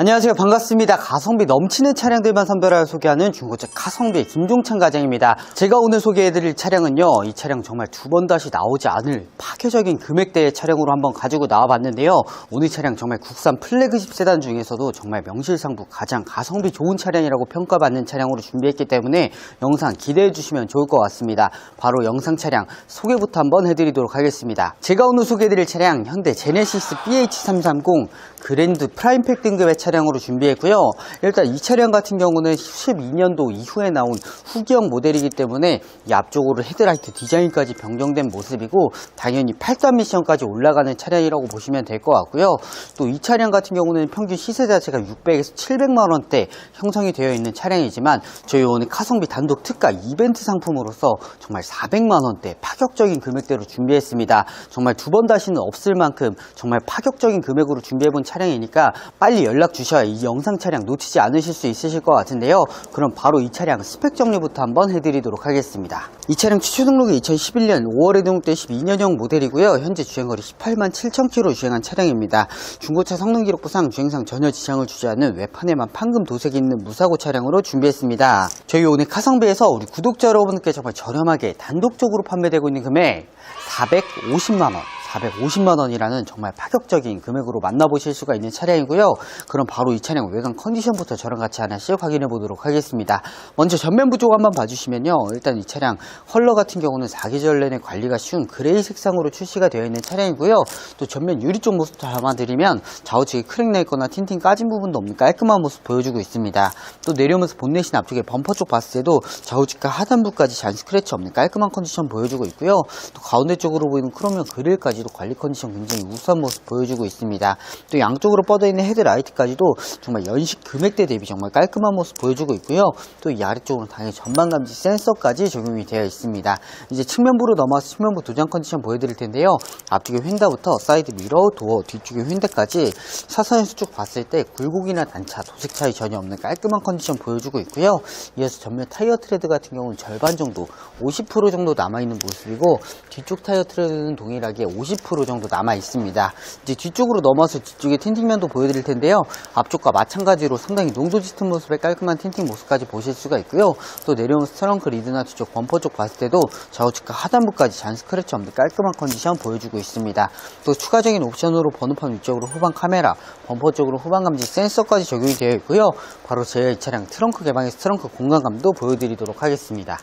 안녕하세요. 반갑습니다. 가성비 넘치는 차량들만 선별하여 소개하는 중고차 가성비 김종찬 과장입니다. 제가 오늘 소개해드릴 차량은요. 이 차량 정말 두 번 다시 나오지 않을 파괴적인 금액대의 차량으로 한번 가지고 나와봤는데요. 오늘 차량 정말 국산 플래그십 세단 중에서도 정말 명실상부 가장 가성비 좋은 차량이라고 평가받는 차량으로 준비했기 때문에 영상 기대해 주시면 좋을 것 같습니다. 바로 영상 차량 소개부터 한번 해드리도록 하겠습니다. 제가 오늘 소개해드릴 차량 현대 제네시스 BH330 그랜드 프라임팩 등급의 차량 으로 준비했고요. 일단 이 차량 같은 경우는 12년도 이후에 나온 후기형 모델이기 때문에 이 앞쪽으로 헤드라이트 디자인까지 변경된 모습이고 당연히 8단 미션까지 올라가는 차량이라고 보시면 될 것 같고요. 또 이 차량 같은 경우는 평균 시세 자체가 600에서 700만 원대 형성이 되어 있는 차량이지만 저희 오늘 카성비 단독 특가 이벤트 상품으로서 정말 400만 원대 파격적인 금액대로 준비했습니다. 정말 두 번 다시는 없을 만큼 정말 파격적인 금액으로 준비해본 차량이니까 빨리 연락 주셔야 이 영상 차량 놓치지 않으실 수 있으실 것 같은데요. 그럼 바로 이 차량 스펙 정리부터 한번 해드리도록 하겠습니다. 이 차량 추출 등록이 2011년 5월에 등록된 12년형 모델이고요. 현재 주행거리 18만 7천 킬로 주행한 차량입니다. 중고차 성능 기록부상 주행상 전혀 지장을 주지 않는 외판에만 판금 도색이 있는 무사고 차량으로 준비했습니다. 저희 오늘 카성비에서 우리 구독자 여러분께 정말 저렴하게 단독적으로 판매되고 있는 금액 450만 원. 450만 원이라는 정말 파격적인 금액으로 만나보실 수가 있는 차량이고요. 그럼 바로 이 차량 외관 컨디션부터 저랑 같이 하나씩 확인해 보도록 하겠습니다. 먼저 전면부 쪽 한번 봐주시면요. 일단 이 차량 컬러 같은 경우는 4계절 내내 관리가 쉬운 그레이 색상으로 출시가 되어 있는 차량이고요. 또 전면 유리 쪽 모습 담아드리면 좌우측에 크랙 나 있거나 틴팅 까진 부분도 없는 깔끔한 모습 보여주고 있습니다. 또 내려오면서 본넷이나 앞쪽에 범퍼 쪽 봤을 때도 좌우측과 하단부까지 잔 스크래치 없는 깔끔한 컨디션 보여주고 있고요. 또 가운데 쪽으로 보이는 크로미엄 그릴까지 도 관리 컨디션 굉장히 우수한 모습 보여주고 있습니다. 또 양쪽으로 뻗어 있는 헤드라이트까지도 정말 연식 금액대 대비 정말 깔끔한 모습 보여주고 있고요. 또 이 아래쪽으로 당연히 전방 감지 센서까지 적용이 되어 있습니다. 이제 측면부로 넘어와서 측면부 도장 컨디션 보여드릴 텐데요. 앞쪽에 휀다부터 사이드 미러, 도어, 뒤쪽에 휀다까지 사선에서 쭉 봤을 때 굴곡이나 단차, 도색 차이 전혀 없는 깔끔한 컨디션 보여주고 있고요. 이어서 전면 타이어 트레드 같은 경우는 절반 정도, 50% 정도 남아있는 모습이고 뒤쪽 타이어 트레드는 동일하게 50% 정도 남아 있습니다. 이제 뒤쪽으로 넘어서 뒤쪽에 틴팅면도 보여드릴 텐데요. 앞쪽과 마찬가지로 상당히 농도 짙은 모습의 깔끔한 틴팅 모습까지 보실 수가 있고요. 또 내려오면서 트렁크 리드나 뒤쪽 범퍼 쪽 봤을 때도 좌우측과 하단부까지 잔 스크래치 없는 깔끔한 컨디션 보여주고 있습니다. 또 추가적인 옵션으로 번호판 위쪽으로 후방 카메라, 범퍼 쪽으로 후방 감지 센서까지 적용이 되어 있고요. 바로 제 차량 트렁크 개방에서 트렁크 공간감도 보여드리도록 하겠습니다.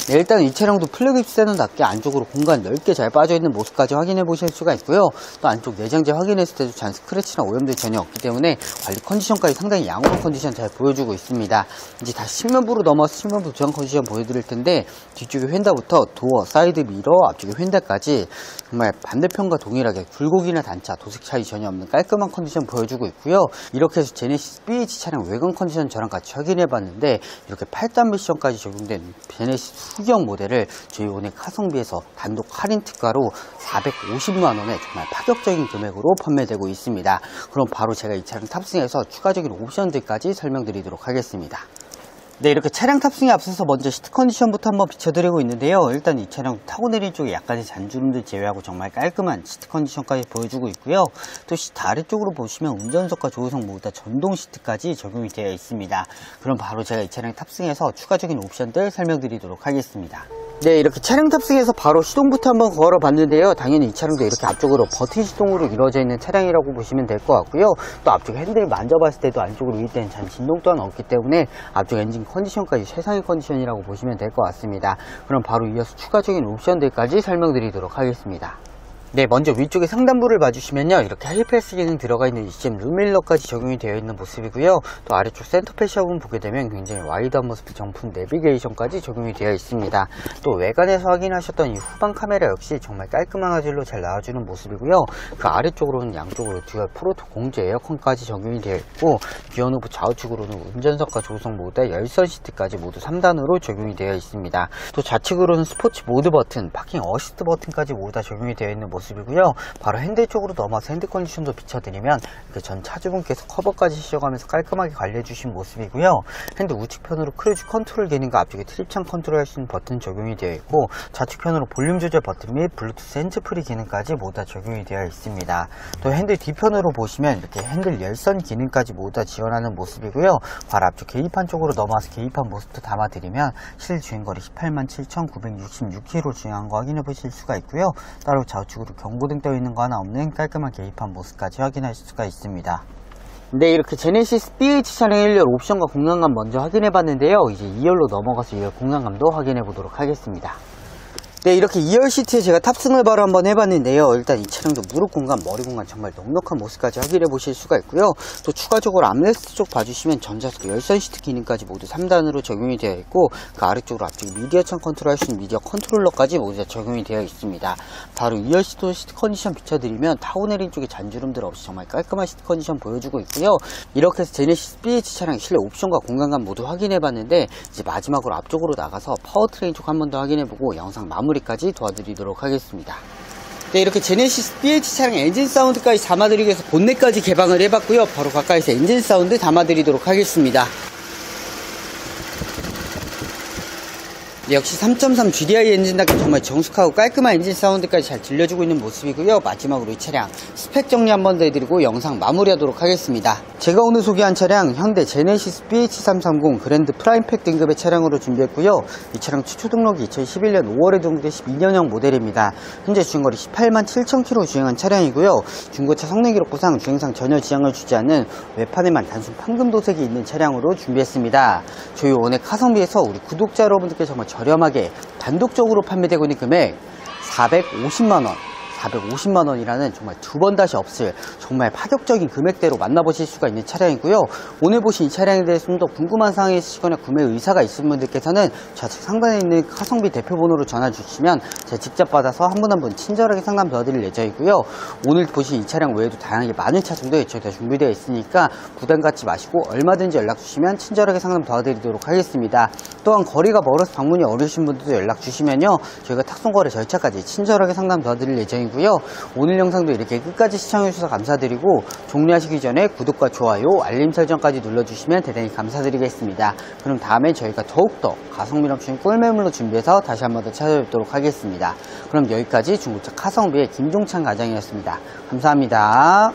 네, 일단 이 차량도 플래그십 세단답게 안쪽으로 공간 넓게 잘 빠져있는 모습까지 확인해 보실 수가 있고요. 또 안쪽 내장재 확인했을 때도 잔 스크래치나 오염도 전혀 없기 때문에 관리 컨디션까지 상당히 양호한 컨디션 잘 보여주고 있습니다. 이제 다시 측면부로 넘어서 측면부 도장 컨디션 보여드릴 텐데 뒤쪽에 휀다부터 도어, 사이드 미러, 앞쪽에 휀다까지 정말 반대편과 동일하게 굴곡이나 단차, 도색 차이 전혀 없는 깔끔한 컨디션 보여주고 있고요. 이렇게 해서 제네시스 BH 차량 외관 컨디션 저랑 같이 확인해 봤는데 이렇게 8단 미션까지 적용된 제네시스 후경 모델을 저희 오늘 카성비에서 단독 할인 특가로 450만 원에 정말 파격적인 금액으로 판매되고 있습니다. 그럼 바로 제가 이 차량 탑승해서 추가적인 옵션들까지 설명드리도록 하겠습니다. 네, 이렇게 차량 탑승에 앞서서 먼저 시트 컨디션부터 한번 비춰드리고 있는데요. 일단 이 차량 타고 내린 쪽에 약간의 잔주름들 제외하고 정말 깔끔한 시트 컨디션까지 보여주고 있고요. 또 시트 아래쪽으로 보시면 운전석과 조수석 모두 다 전동 시트까지 적용이 되어 있습니다. 그럼 바로 제가 이 차량 탑승해서 추가적인 옵션들 설명드리도록 하겠습니다. 네, 이렇게 차량 탑승해서 바로 시동부터 한번 걸어 봤는데요. 당연히 이 차량도 이렇게 앞쪽으로 버튼 시동으로 이루어져 있는 차량이라고 보시면 될 것 같고요. 또 앞쪽 핸들 만져봤을 때도 안쪽으로 위때는 잔 진동 또한 없기 때문에 앞쪽 엔진 컨디션까지 최상의 컨디션이라고 보시면 될 것 같습니다. 그럼 바로 이어서 추가적인 옵션들까지 설명드리도록 하겠습니다. 네, 먼저 위쪽에 상단부를 봐주시면요. 이렇게 하이패스 기능 들어가 있는 ECM 룸밀러까지 적용이 되어 있는 모습이고요. 또 아래쪽 센터 부분 보게 되면 굉장히 와이드한 모습의 정품 내비게이션까지 적용이 되어 있습니다. 또 외관에서 확인하셨던 이 후방 카메라 역시 정말 깔끔한 화질로 잘 나와주는 모습이고요. 그 아래쪽으로는 양쪽으로 듀얼 프로토 공제 에어컨까지 적용이 되어 있고 기어노브 좌우측으로는 운전석과 모두 다 열선 시트까지 모두 3단으로 적용이 되어 있습니다. 또 좌측으로는 스포츠 모드 버튼, 파킹 어시스트 버튼까지 모두 다 적용이 되어 있는 모습 모습이고요. 바로 핸들 쪽으로 넘어서 핸드 컨디션도 비춰드리면 이렇게 전 차주분께서 커버까지 씌워가면서 깔끔하게 관리해 주신 모습이고요. 핸들 우측편으로 크루즈 컨트롤 기능과 앞쪽에 트립창 컨트롤 할 수 있는 버튼 적용이 되어 있고 좌측편으로 볼륨 조절 버튼 및 블루투스 핸즈프리 기능까지 모두 다 적용이 되어 있습니다. 또 핸들 뒤편으로 보시면 이렇게 핸들 열선 기능까지 모두 다 지원하는 모습이고요. 바로 앞쪽 계기판 쪽으로 넘어와서 계기판 모습도 담아드리면 실 주행거리 18만 7,966km 주행한 거 확인해 보실 수가 있고요. 따로 좌우측으로 경고등 떠 있는 거 하나 없는 깔끔한 계기판 모습까지 확인하실 수가 있습니다. 네, 이렇게 제네시스 BH 차량 1열 옵션과 공간감 먼저 확인해 봤는데요. 이제 2열로 넘어가서 2열 공간감도 확인해 보도록 하겠습니다. 네, 이렇게 2열 시트에 제가 탑승을 바로 한번 해봤는데요. 일단 이 차량도 무릎 공간, 머리 공간 정말 넉넉한 모습까지 확인해 보실 수가 있고요. 또 추가적으로 암레스트 쪽 봐주시면 전자석 열선 시트 기능까지 모두 3단으로 적용이 되어 있고 그 아래쪽으로 앞쪽 미디어 창 컨트롤 할 수 있는 미디어 컨트롤러까지 모두 다 적용이 되어 있습니다. 바로 2열 시트 시트 컨디션 비춰드리면 타고 내린 쪽에 잔주름들 없이 정말 깔끔한 시트 컨디션 보여주고 있고요. 이렇게 해서 제네시스 BH 차량 실내 옵션과 공간감 모두 확인해 봤는데 이제 마지막으로 앞쪽으로 나가서 파워트레인 쪽 한 번 더 확인해 보고 영상 마무리 까지 도와드리도록 하겠습니다. 네, 이렇게 제네시스 BH 차량 엔진 사운드까지 담아드리기 위해서 본넷까지 개방을 해봤고요. 바로 가까이서 엔진 사운드 담아드리도록 하겠습니다. 역시 3.3 GDI 엔진답게 정말 정숙하고 깔끔한 엔진 사운드까지 잘 들려주고 있는 모습이고요. 마지막으로 이 차량 스펙 정리 한 번 더 해드리고 영상 마무리하도록 하겠습니다. 제가 오늘 소개한 차량 현대 제네시스 BH330 그랜드 프라임팩 등급의 차량으로 준비했고요. 이 차량 최초 등록이 2011년 5월에 등록된 12년형 모델입니다. 현재 주행거리 18만 7천 km 주행한 차량이고요. 중고차 성능 기록부상 주행상 전혀 지장을 주지 않는 외판에만 단순 판금 도색이 있는 차량으로 준비했습니다. 저희 원의 카성비에서 우리 구독자 여러분들께 정말 저렴하게 단독적으로 판매되고 있는 금액 450만원 450만 원이라는 정말 두 번 다시 없을 정말 파격적인 금액대로 만나보실 수가 있는 차량이고요. 오늘 보신 이 차량에 대해서 좀 더 궁금한 사항이 있으시거나 구매 의사가 있으신 분들께서는 좌측 상단에 있는 카성비 대표번호로 전화 주시면 제가 직접 받아서 한 분 한 분 친절하게 상담 도와드릴 예정이고요. 오늘 보신 이 차량 외에도 다양하게 많은 차종들이 저희가 준비되어 있으니까 부담 갖지 마시고 얼마든지 연락 주시면 친절하게 상담 도와드리도록 하겠습니다. 또한 거리가 멀어서 방문이 어려우신 분들도 연락 주시면요. 저희가 탁송거래 절차까지 친절하게 상담 도와드릴 예정이 고요. 오늘 영상도 이렇게 끝까지 시청해주셔서 감사드리고 종료하시기 전에 구독과 좋아요, 알림 설정까지 눌러주시면 대단히 감사드리겠습니다. 그럼 다음에 저희가 더욱더 가성비 넘치는 꿀매물로 준비해서 다시 한 번 더 찾아뵙도록 하겠습니다. 그럼 여기까지 중고차 카성비의 김종찬 과장이었습니다. 감사합니다.